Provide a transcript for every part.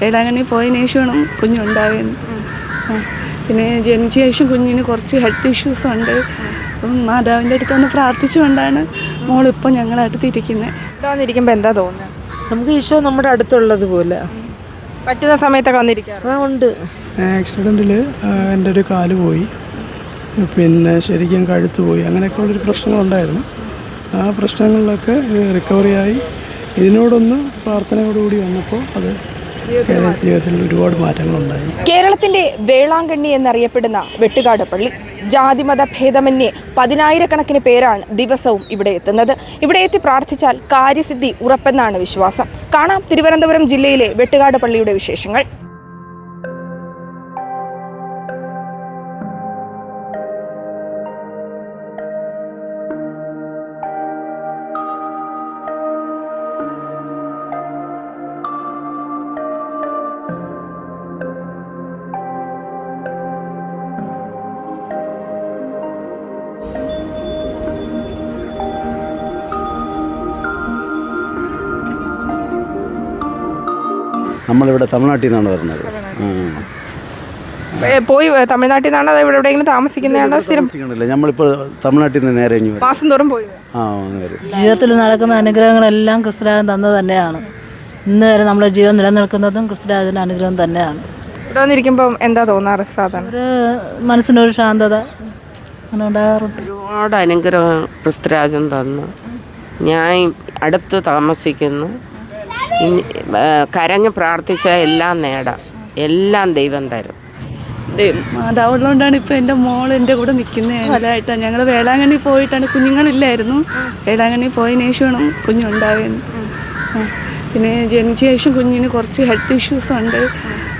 വേളാങ്കണ്ണി പോയതിനു ശേഷമാണ് കുഞ്ഞുണ്ടാവുന്നത്. പിന്നെ ജനിച്ച ശേഷം കുഞ്ഞിന് കുറച്ച് ഹെൽത്ത് ഇഷ്യൂസ് ഉണ്ട്. അപ്പം മാതാവിന്റെ അടുത്ത് ഒന്ന് പ്രാർത്ഥിച്ചുകൊണ്ടാണ് മോളിപ്പോൾ ഞങ്ങളുടെ അടുത്ത് ഇരിക്കുന്നത് വന്നിരിക്കുമ്പോൾ എന്താ തോന്നുന്നത് നമുക്ക് ഈശോ നമ്മുടെ അടുത്തുള്ളത് പോലെ. പറ്റുന്ന സമയത്തൊക്കെ വന്നിരിക്കാം ആ ഉണ്ട്. ആക്സിഡന്റിൽ എന്റെ ഒരു കാൽ പോയി. പിന്നെ ശരിക്കും കഴുത്ത് പോയി. അങ്ങനെയൊക്കെ ഉള്ളൊരു പ്രശ്നങ്ങളുണ്ടായിരുന്നു. ആ പ്രശ്നങ്ങളിലൊക്കെ റിക്കവറിയായി ഇതിനോടൊന്ന് പ്രാർത്ഥനയോടുകൂടി വന്നപ്പോൾ അത് ജീവിതത്തിൽ ഒരുപാട് മാറ്റങ്ങളുണ്ടായി. കേരളത്തിന്റെ വേളാങ്കണ്ണി എന്നറിയപ്പെടുന്ന വെട്ടുകാട് പള്ളി. ജാതിമത ഭേദമന്യേ പതിനായിരക്കണക്കിന് പേരാണ് ദിവസവും ഇവിടെ എത്തുന്നത്. ഇവിടെ എത്തി പ്രാർത്ഥിച്ചാൽ കാര്യസിദ്ധി ഉറപ്പെന്നാണ് വിശ്വാസം. കാണാം തിരുവനന്തപുരം ജില്ലയിലെ വെട്ടുകാട് പള്ളിയുടെ വിശേഷങ്ങൾ. നമ്മളിവിടെ തമിഴ്നാട്ടിൽ നിന്നാണ് വരുന്നത് പോയി തമിഴ്നാട്ടിൽ നിന്നാണ് അതോ ഇവിടെ എവിടെയെങ്കിലും താമസിക്കുന്നതാണോ? സ്ഥിരം താമസിക്കണില്ല. നമ്മളിപ്പോൾ തമിഴ്നാട്ടിൽ നിന്ന് നേരെ ഇങ്ങ് വരും. മാസം തോറും പോയി. ആ വരും. ജീവിതത്തിൽ നടക്കുന്ന അനുഗ്രഹങ്ങളെല്ലാം ക്രിസ്തുരാജൻ തന്നത് തന്നെയാണ്. ഇന്ന് വരെ നമ്മുടെ ജീവൻ നിലനിൽക്കുന്നതും ക്രിസ്തുരാജന്റെ അനുഗ്രഹം തന്നെയാണ്. ഇവിടെ വന്നിരിക്കുമ്പോൾ എന്താ തോന്നാറ് സാധാരണ? ഒരു മനസ്സിനൊരു ശാന്തത അങ്ങനെ ഉണ്ടാകാറുണ്ട്. ഒരുപാട് അനുഗ്രഹം ക്രിസ്തുരാജൻ തന്നു. ഞാൻ അടുത്ത് താമസിക്കുന്നു. കരഞ്ഞ് പ്രാർത്ഥിച്ച എല്ലാം നേടാം. എല്ലാം ദൈവം തരും. മാതാവുള്ളതുകൊണ്ടാണ് ഇപ്പോൾ എന്റെ മോൾ എന്റെ കൂടെ നിൽക്കുന്നത്. ഫലമായിട്ടാണ് ഞങ്ങൾ വേളാങ്കണ്ണി പോയിട്ടാണ്. കുഞ്ഞുങ്ങളില്ലായിരുന്നു. വേളാങ്കണ്ണി പോയതിന് ശേഷമാണ് കുഞ്ഞുണ്ടാവുന്നത്. പിന്നെ ജനിച്ച ശേഷം കുഞ്ഞിന് കുറച്ച് ഹെൽത്ത് ഇഷ്യൂസ് ഉണ്ട്.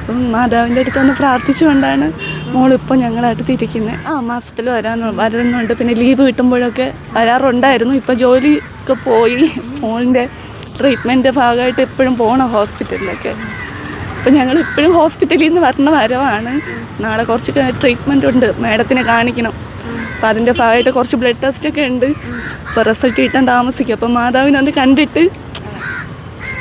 അപ്പം മാതാവിന്റെ അടുത്ത് ഒന്ന് പ്രാർത്ഥിച്ചുകൊണ്ടാണ് മോളിപ്പോൾ ഞങ്ങളുടെ അടുത്തിരിക്കുന്നത് ആ മാസത്തിൽ വരാൻ വരുന്നുണ്ട് പിന്നെ ലീവ് കിട്ടുമ്പോഴൊക്കെ വരാറുണ്ടായിരുന്നു. ഇപ്പോൾ ജോലിയൊക്കെ പോയി. മോളിന്റെ ട്രീറ്റ്മെന്റ് ഭാഗമായിട്ട് എപ്പോഴും പോകണം ഹോസ്പിറ്റലിലൊക്കെ അപ്പം ഞങ്ങൾ ഇപ്പോഴും ഹോസ്പിറ്റലിൽ നിന്ന് വരണ വരവാണ്. നാളെ കുറച്ച് ട്രീറ്റ്മെന്റ് ഉണ്ട്. മാഡത്തിനെ കാണിക്കണം. അപ്പം അതിന്റെ ഭാഗമായിട്ട് കുറച്ച് ബ്ലഡ് ടെസ്റ്റ് ഒക്കെ ഉണ്ട്. അപ്പോൾ റിസൾട്ട് കിട്ടാൻ താമസിക്കും. അപ്പം മാതാവിനെ ഒന്ന് കണ്ടിട്ട്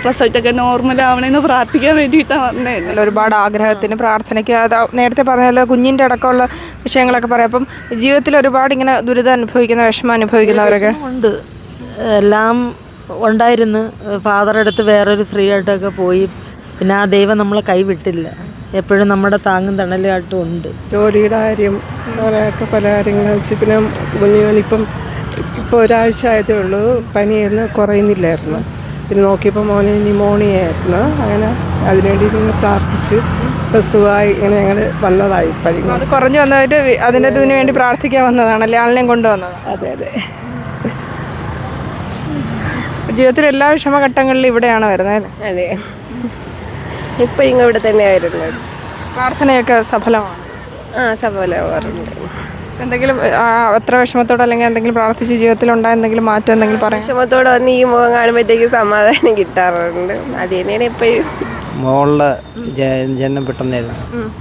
റിസൾട്ടൊക്കെ നോർമൽ ആവണമെന്ന് പ്രാർത്ഥിക്കാൻ വേണ്ടിയിട്ടാണ് വന്നത് ഒരുപാട് ആഗ്രഹത്തിന് പ്രാർത്ഥനയ്ക്ക് അത് നേരത്തെ പറഞ്ഞല്ലോ കുഞ്ഞിന്റെ അടക്കമുള്ള വിഷയങ്ങളൊക്കെ പറയാം. അപ്പം ജീവിതത്തിൽ ഒരുപാട് ഇങ്ങനെ ദുരിതം അനുഭവിക്കുന്ന വിഷമം അനുഭവിക്കുന്നവരൊക്കെ? ഉണ്ട് എല്ലാം ഉണ്ടായിരുന്നു. ഫാദർ അടുത്ത് വേറൊരു ഫ്രീ ആയിട്ടൊക്കെ പോയി. പിന്നെ ആ ദൈവം നമ്മളെ കൈവിട്ടില്ല. എപ്പോഴും നമ്മുടെ താങ്ങും തണലുമായിട്ടും ഉണ്ട്. ജോലിയുടെ കാര്യം അങ്ങനെയൊക്കെ പല കാര്യങ്ങൾ വെച്ച് പിന്നെ കുഞ്ഞുവനിപ്പം ഇപ്പോൾ ഒരാഴ്ച ആയതേ ഉള്ളൂ. പനിയെന്ന് കുറയുന്നില്ലായിരുന്നു. പിന്നെ നോക്കിയപ്പോൾ മോനെ ന്യൂമോണിയ ആയിരുന്നു. അങ്ങനെ അതിനുവേണ്ടി നിങ്ങൾ പ്രാർത്ഥിച്ച്. ഇപ്പോൾ സുഖമായി ഇങ്ങനെ ഞങ്ങൾ വന്നതായി പഴി അത് കുറഞ്ഞു വന്നതായിട്ട് അതിന്റെ ഇതിനു വേണ്ടി പ്രാർത്ഥിക്കാൻ വന്നതാണല്ലേ? ആളിനെയും കൊണ്ടുവന്നത്? അതെ അതെ. ജീവിതത്തിൽ എല്ലാ വിഷമഘട്ടങ്ങളിലും ഇവിടെയാണ് വരുന്നത് അല്ലേ? അതെ. ഇപ്പം ഇങ്ങ ഇവിടെ തന്നെയായിരുന്നു. പ്രാർത്ഥനയൊക്കെ സഫലമാണ്. ആ സഫലമാവാറുണ്ട്. എന്തെങ്കിലും അത്ര എത്ര വിഷമത്തോടെ അല്ലെങ്കിൽ എന്തെങ്കിലും പ്രാർത്ഥിച്ച് ജീവിതത്തിൽ ഉണ്ടായ എന്തെങ്കിലും മാറ്റം എന്തെങ്കിലും പറയാം വിഷമത്തോടെ വന്ന് ഈ മുഖം കാണുമ്പോഴത്തേക്ക് സമാധാനം കിട്ടാറുണ്ട്. അത് തന്നെയാണ് എപ്പോഴും മോളുടെ ജനം ജനനം പെട്ടെന്നായിരുന്നു.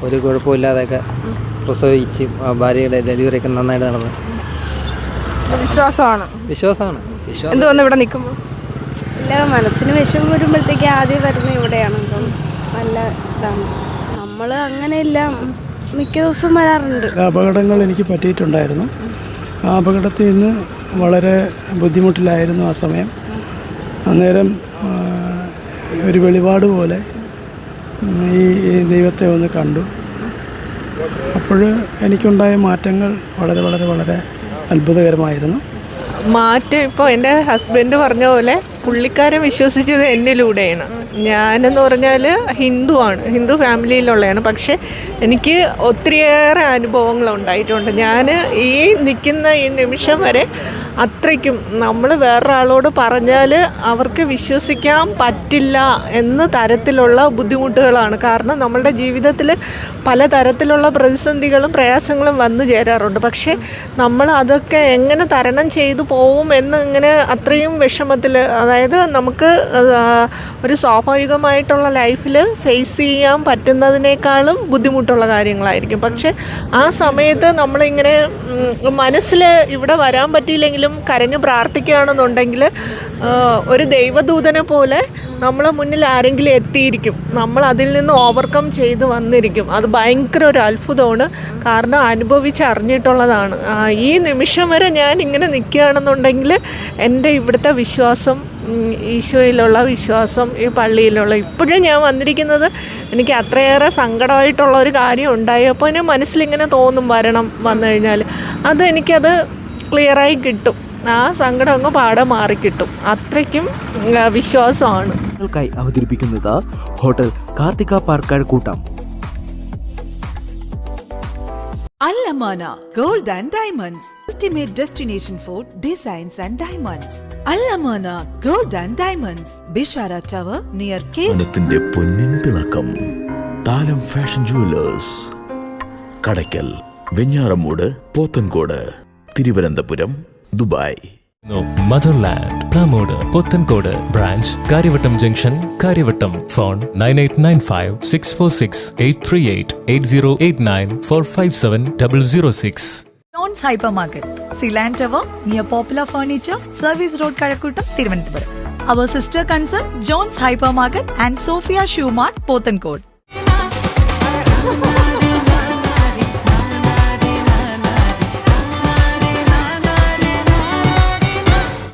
ഒരു കുഴപ്പമില്ലാതെയൊക്കെ പ്രസവിച്ച് ഭാര്യയുടെ ഡെലിവറി ഒക്കെ നന്നായിട്ട് നടന്നു. വിശ്വാസമാണ്. വിശ്വാസമാണ്. വിശ്വാസം. ഇവിടെ നിൽക്കുമ്പോൾ? ഇല്ല മനസ്സിന് വിഷമം വരുമ്പോഴത്തേക്ക് ആദ്യം വരുന്ന ഇവിടെയാണ്. അപ്പം നല്ല ഇതാണ്. നമ്മൾ അങ്ങനെയില്ല മിക്ക ദിവസവും വരാറുണ്ട്. അപകടങ്ങൾ എനിക്ക് പറ്റിയിട്ടുണ്ടായിരുന്നു. ആ അപകടത്തിൽ നിന്ന് വളരെ ബുദ്ധിമുട്ടിലായിരുന്നു ആ സമയം. അന്നേരം ഒരു വെളിപാട് പോലെ ഈ ഈ ദൈവത്തെ ഒന്ന് കണ്ടു. അപ്പോൾ എനിക്കുണ്ടായ മാറ്റങ്ങൾ വളരെ വളരെ വളരെ അത്ഭുതകരമായിരുന്നു. മാറ്റം ഇപ്പോൾ എന്റെ ഹസ്ബൻഡ് പറഞ്ഞ പോലെ പുള്ളിക്കാരൻ വിശ്വസിച്ചത് എന്നിലൂടെയാണ്. ഞാനെന്ന് പറഞ്ഞാൽ ഹിന്ദുവാണ്. ഹിന്ദു ഫാമിലിയിലുള്ളതാണ് പക്ഷേ എനിക്ക് ഒത്തിരിയേറെ അനുഭവങ്ങൾ ഉണ്ടായിട്ടുണ്ട് ഞാൻ ഈ നിൽക്കുന്ന ഈ നിമിഷം വരെ അത്രയ്ക്കും നമ്മൾ വേറൊരാളോട് പറഞ്ഞാൽ അവർക്ക് വിശ്വസിക്കാൻ പറ്റില്ല എന്ന തരത്തിലുള്ള ബുദ്ധിമുട്ടുകളാണ്. കാരണം നമ്മളുടെ ജീവിതത്തിൽ പലതരത്തിലുള്ള പ്രതിസന്ധികളും പ്രയാസങ്ങളും വന്നു ചേരാറുണ്ട്. പക്ഷേ നമ്മൾ അതൊക്കെ എങ്ങനെ തരണം ചെയ്തു പോവും എന്ന് ഇങ്ങനെ അത്രയും വിഷമത്തിൽ അതായത് നമുക്ക് ഒരു സ്വാഭാവികമായിട്ടുള്ള ലൈഫിൽ ഫേസ് ചെയ്യാൻ പറ്റുന്നതിനേക്കാളും ബുദ്ധിമുട്ടുള്ള കാര്യങ്ങളായിരിക്കും. പക്ഷേ ആ സമയത്ത് നമ്മളിങ്ങനെ മനസ്സിൽ ഇവിടെ വരാൻ പറ്റിയില്ലെങ്കിലും കരഞ്ഞ് പ്രാർത്ഥിക്കുകയാണെന്നുണ്ടെങ്കിൽ ഒരു ദൈവദൂതനെ പോലെ നമ്മളെ മുന്നിൽ ആരെങ്കിലും എത്തിയിരിക്കും. നമ്മൾ അതിൽ നിന്ന് ഓവർകം ചെയ്ത് വന്നിരിക്കും. അത് ഭയങ്കര ഒരു അത്ഭുതമാണ്. കാരണം അനുഭവിച്ചറിഞ്ഞിട്ടുള്ളതാണ്. ഈ നിമിഷം വരെ ഞാൻ ഇങ്ങനെ നിൽക്കുകയാണെന്നുണ്ടെങ്കിൽ എന്റെ ഇവിടുത്തെ വിശ്വാസം ഈശോയിലുള്ള വിശ്വാസം ഈ പള്ളിയിലുള്ള ഇപ്പോഴും ഞാൻ വന്നിരിക്കുന്നത് എനിക്ക് അത്രയേറെ സങ്കടമായിട്ടുള്ള ഒരു കാര്യം ഉണ്ടായി. അപ്പോൾ എന്റെ മനസ്സിലിങ്ങനെ തോന്നും വരണം വന്നു കഴിഞ്ഞാൽ. അത് എനിക്കത് ക്ലിയറായി കിട്ടും. ആ സങ്കടം അങ്ങ് പാടെ മാറിക്കിട്ടും. അത്രയ്ക്കും വിശ്വാസമാണ്. അവതരിപ്പിക്കുന്നത് ഹോട്ടൽ കാർത്തിക പാർക്കാട് കൂട്ടം. Alamana gold and diamonds. Ultimate destination for designs and diamonds Alamana gold and diamonds. Bishara tower near. പൊന്നിൻ തിളക്കം താലം fashion jewellers Kadakkal Venjaramoodu Pothencode Thiruvananthapuram Dubai. Motherland Plamoodu Puthencode branch Kariavattom junction Kariavattom phone nine eight nine five six four six eight three eight eight zero eight nine four five seven double zero six John's Hypermarket, Sealand Tower near Popular Furniture, Service Road, Karakutam, Thiruvananthapuram. Our sister concern, John's Hypermarket and Sophia Shoe Mart, Pothankot.